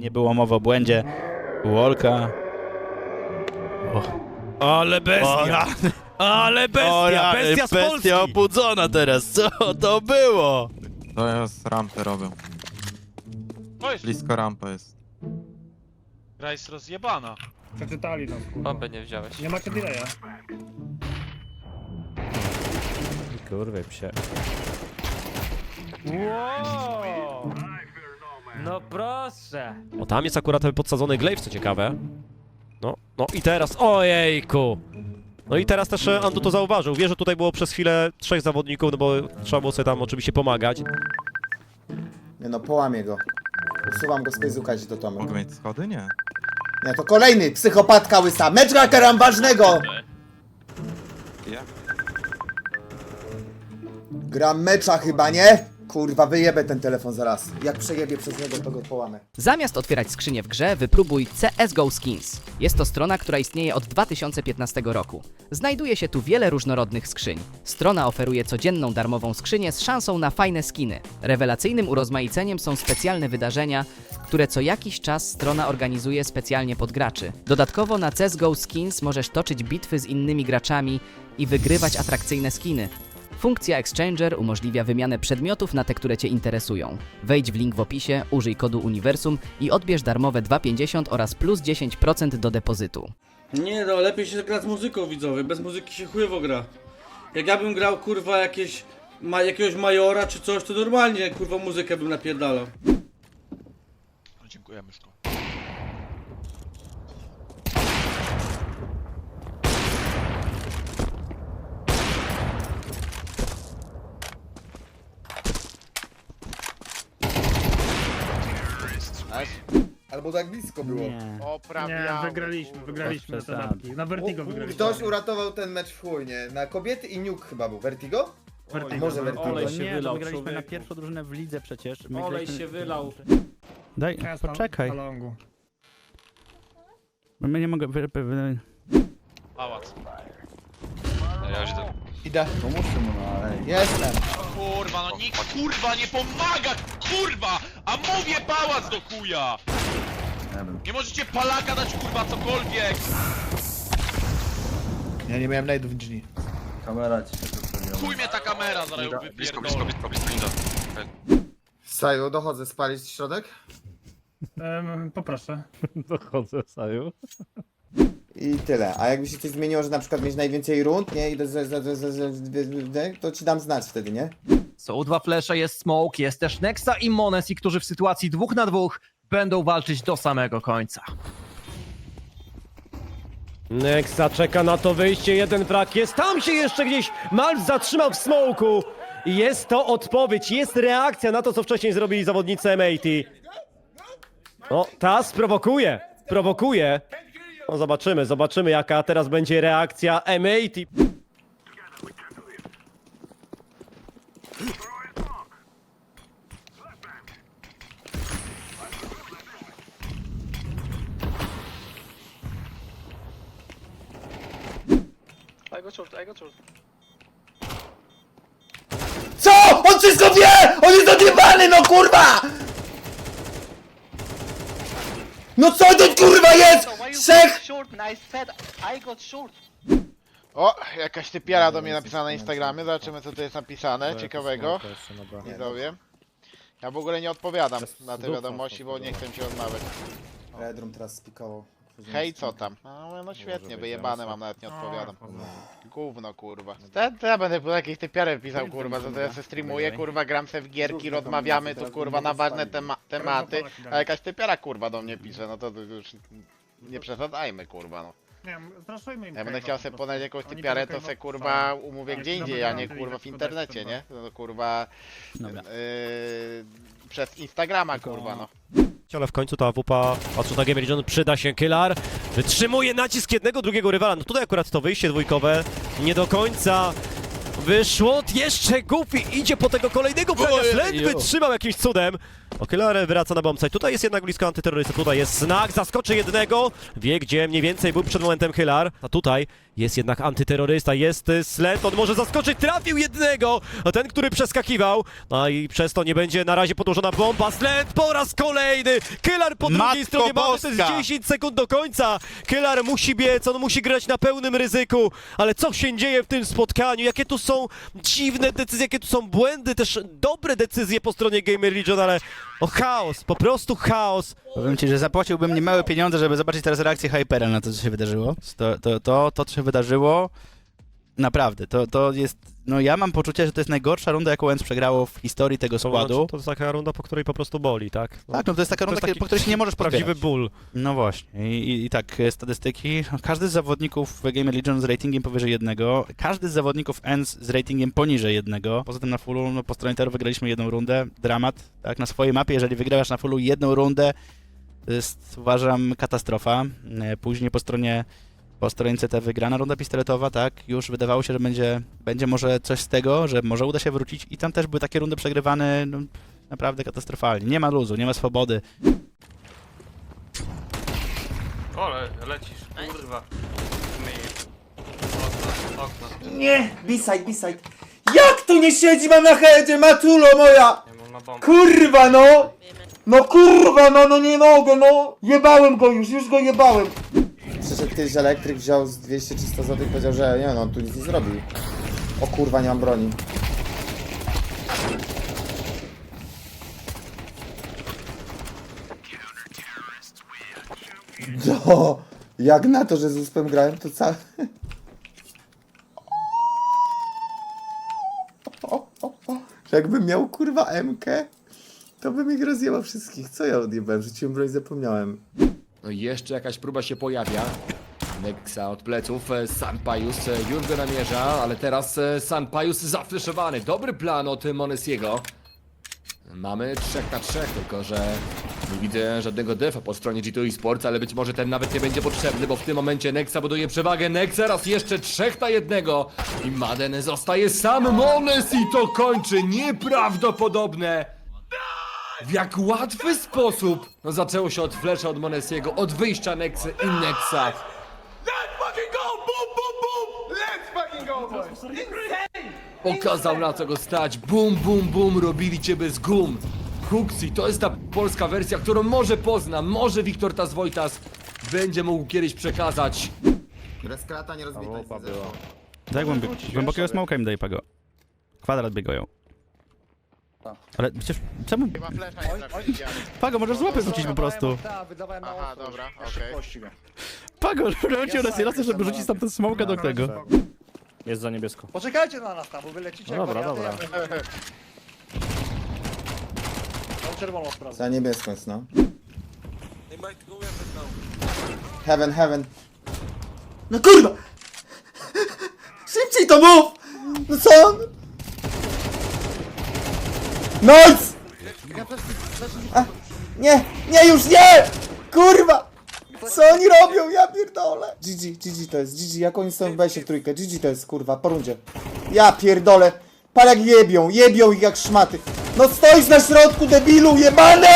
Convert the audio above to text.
Nie było mowy o błędzie. Wolka. Ale bestia! Ale bestia! Bestia z Polski! bestia obudzona teraz, co to było? To jest rampę robią. Jest, Blisko rampa jest. gra jest rozjebana. Przeczytali nas, kurwa. Bombę nie wziąłeś. Nie macie delaya. Kurwy psie. Wow! No proszę! O, tam jest akurat ten podsadzony glaive, co ciekawe. No, no i teraz, ojejku! No i teraz też e, Andu to zauważył. Wie, że tutaj było przez chwilę trzech zawodników, no bo trzeba było sobie tam oczywiście pomagać. Nie no, połamię go. Usuwam go z Facebooka gdzieś do Tomek. Mogę mieć schody? Nie. Nie, to kolejny psychopatka łysa. Mecz ważnego! Ja? Gram mecza chyba, nie? Kurwa, wyjebę ten telefon zaraz. Jak przejebie przez niego, to go połamę. Zamiast otwierać skrzynię w grze, wypróbuj CSGO Skins. Jest to strona, która istnieje od 2015 roku. Znajduje się tu wiele różnorodnych skrzyń. Strona oferuje codzienną darmową skrzynię z szansą na fajne skiny. Rewelacyjnym urozmaiceniem są specjalne wydarzenia, które co jakiś czas strona organizuje specjalnie pod graczy. Dodatkowo na CSGO Skins możesz toczyć bitwy z innymi graczami i wygrywać atrakcyjne skiny. Funkcja Exchanger umożliwia wymianę przedmiotów na te, które Cię interesują. Wejdź w link w opisie, użyj kodu Uniwersum i odbierz darmowe 2,50 oraz plus 10% do depozytu. Nie no, lepiej się gra z muzyką widzowie, bez muzyki się chujowo gra. Jak ja bym grał kurwa jakieś, ma, jakiegoś majora czy coś, to normalnie kurwa muzykę bym napierdalał. No, dziękuję, myszko. Albo tak blisko było. Nie, wygraliśmy, wygraliśmy na te mapki. Na Vertigo wygraliśmy. Ktoś uratował ten mecz w chuj, nie? Na kobiety i Nuke chyba był. Vertigo? Vertigo. Może Vertigo. Olej się się wylał, wygraliśmy na pierwszą drużynę w lidze przecież. My Olej graliśmy- się wylał. Daj, poczekaj. na longu. My nie mogę... wy- wy- wy- Pałac. Ja już idę. Idę. Jestem. Kurwa, no nikt kurwa nie pomaga, kurwa! A mówię pałac do chuja! Nie możecie palaka dać kurwa cokolwiek! Ja nie miałem najdów drzwi. Chuj mnie ta kamera, zaraz ją wypierdolę. Saju, dochodzę spalić środek? Em, poproszę. Dochodzę, Saju. I tyle. A jakby się coś zmieniło, że na przykład mieć najwięcej rund, nie? I do, z, z, z, z, z, z, to ci dam znać wtedy, nie? Są dwa flesze, jest Smoke, jest też Nexa i Monesi, którzy w sytuacji dwóch na dwóch będą walczyć do samego końca. Nexa czeka na to wyjście, jeden brak jest. Tam się jeszcze gdzieś Malf zatrzymał w smoku. Jest to odpowiedź, jest reakcja na to, co wcześniej zrobili zawodnicy MAT. No, ta sprowokuje, prowokuje. No zobaczymy, zobaczymy jaka teraz będzie reakcja MAT. CO?! On wszystko wie! On jest odjebany, no kurwa! No co to kurwa jest?! Trzech! O, jakaś typiara do mnie napisana na Instagramie, zobaczymy co tu jest napisane, ciekawego. Widzowie. Ja w ogóle nie odpowiadam na te wiadomości, bo nie chcę się odmawiać. Redrum teraz spikował. Hej, co tam? No, no świetnie, wyjebane mam, nawet nie odpowiadam. Gówno, kurwa. Ja, to ja będę po jakieś typiary pisał, kurwa, że to ja se streamuję, kurwa, gram se w gierki, rozmawiamy tu, kurwa, na ważne tema tematy, a jakaś typiara, kurwa, do mnie pisze, no to, to już nie przesadzajmy, kurwa, no. Nie wiem, zraszujmy im Ja będę chciał sobie po podać jakąś typiarę, to se kurwa umówię Tak, gdzie indziej, a nie to kurwa w internecie, nie? podać No kurwa yy, przez Instagrama kurwa no. Ale w końcu ta AWP, patrząc na Game Region, przyda się Killar. Wytrzymuje nacisk jednego, drugiego rywala. No tutaj akurat to wyjście dwójkowe nie do końca wyszło. Jeszcze Goofy idzie po tego kolejnego fragment. Ledwy trzymał jakimś cudem. O, Killer wraca na bombsite. Tutaj jest jednak blisko antyterrorysty. Tutaj jest znak, zaskoczy jednego. Wie, gdzie mniej więcej był przed momentem Hillar. A tutaj jest jednak antyterrorysta. Jest y, Sled. On może zaskoczyć. Trafił jednego. A ten, który przeskakiwał. No i przez to nie będzie na razie podłożona bomba. Sled po raz kolejny. Killer po drugiej Matko stronie mamy. To jest Boska. 10 sekund do końca. Killer musi biec. On musi grać na pełnym ryzyku. Ale co się dzieje w tym spotkaniu? Jakie tu są dziwne decyzje, jakie tu są błędy, też dobre decyzje po stronie Gamer Legion, ale o chaos, po prostu chaos. Powiem ci, że zapłaciłbym niemałe pieniądze, żeby zobaczyć teraz reakcję Hypera na to, co się wydarzyło. To, to, to, to co się wydarzyło, naprawdę, to, to jest... No ja mam poczucie, że to jest najgorsza runda, jaką Ends przegrało w historii tego składu. To jest taka runda, po której po prostu boli, tak? Tak, no to jest taka runda, taki po której się nie możesz Prawdziwy ból. No właśnie. I, i, I tak, e, statystyki. Każdy z zawodników w Game Legion z ratingiem powyżej jednego, każdy z zawodników ENS z ratingiem poniżej jednego. Poza tym na fullu, no po stronie Teru wygraliśmy jedną rundę. Dramat, tak, na swojej mapie, jeżeli wygrasz na fullu jedną rundę, to jest, uważam, katastrofa. E, Później po stronie po stronie CT wygrana runda pistoletowa, tak, już wydawało się, że będzie, będzie może coś z tego, że może uda się wrócić i tam też były takie rundy przegrywane, no, naprawdę katastrofalnie. Nie ma luzu, nie ma swobody. Ole, lecisz, kurwa. Okno, Nie, B-side, B-side. Jak to nie siedzi, mam na headzie, Matulo moja! nie bombę. Kurwa no! No kurwa no, no nie mogę no! Jebałem go już, już go jebałem. Przyszedł kiedyś elektryk, wziął z 200-300 zł i powiedział, że nie no, on tu nic nie zrobił. O kurwa, nie mam broni. No, jak na to, że z uspem grałem, to cały... Jakbym miał kurwa MK, to bym ich rozjebał wszystkich. Co ja odjebałem? Rzuciłem broń, zapomniałem. No i jeszcze jakaś próba się pojawia. Nexa od pleców, e, Sanpajus e, już go namierza, ale teraz e, Sanpajus zafleszowany. Dobry plan od Monesiego. Mamy 3 na 3, tylko że nie widzę żadnego defa po stronie G2 Esports, ale być może ten nawet nie będzie potrzebny, bo w tym momencie Nexa buduje przewagę. Nexa raz jeszcze 3 na 1 i Maden zostaje sam. Monesi to kończy, nieprawdopodobne! W jak łatwy sposób! No zaczęło się od flesza od Monesiego, od wyjścia Nexy i Nexa. Pokazał na co go stać. Bum, bum, bum, robili cię bez gum. Huxi, to jest ta polska wersja, którą może pozna, może Wiktor Tazwojtas będzie mógł kiedyś przekazać. Reskrata nie rozbita. Tak głębi- głębokiego smoka im daj pago. Kwadrat biegają. Ale przecież czemu... Chyba flesza nie. Pago, możesz z łapy rzucić po prostu. Aha, dobra, okej. Pago, rzucił raz raz, żeby rzucić tam ten smoka do tego. Jest za niebiesko. Poczekajcie na nas tam, bo wy lecicie No dobra, dobra. Mam czerwoną sprawę. Za niebieską jest, no. Heaven, heaven. No kurwa! Szybciej to mów! No co on? Noc! A, nie, nie już nie! Kurwa! Co oni robią? Ja pierdolę! GG, GG to jest, GG, jak oni są w w trójkę, GG to jest, kurwa, po rundzie. Ja pierdolę! Par jak jebią, jebią ich jak szmaty. No stoisz na środku, debilu, jebane!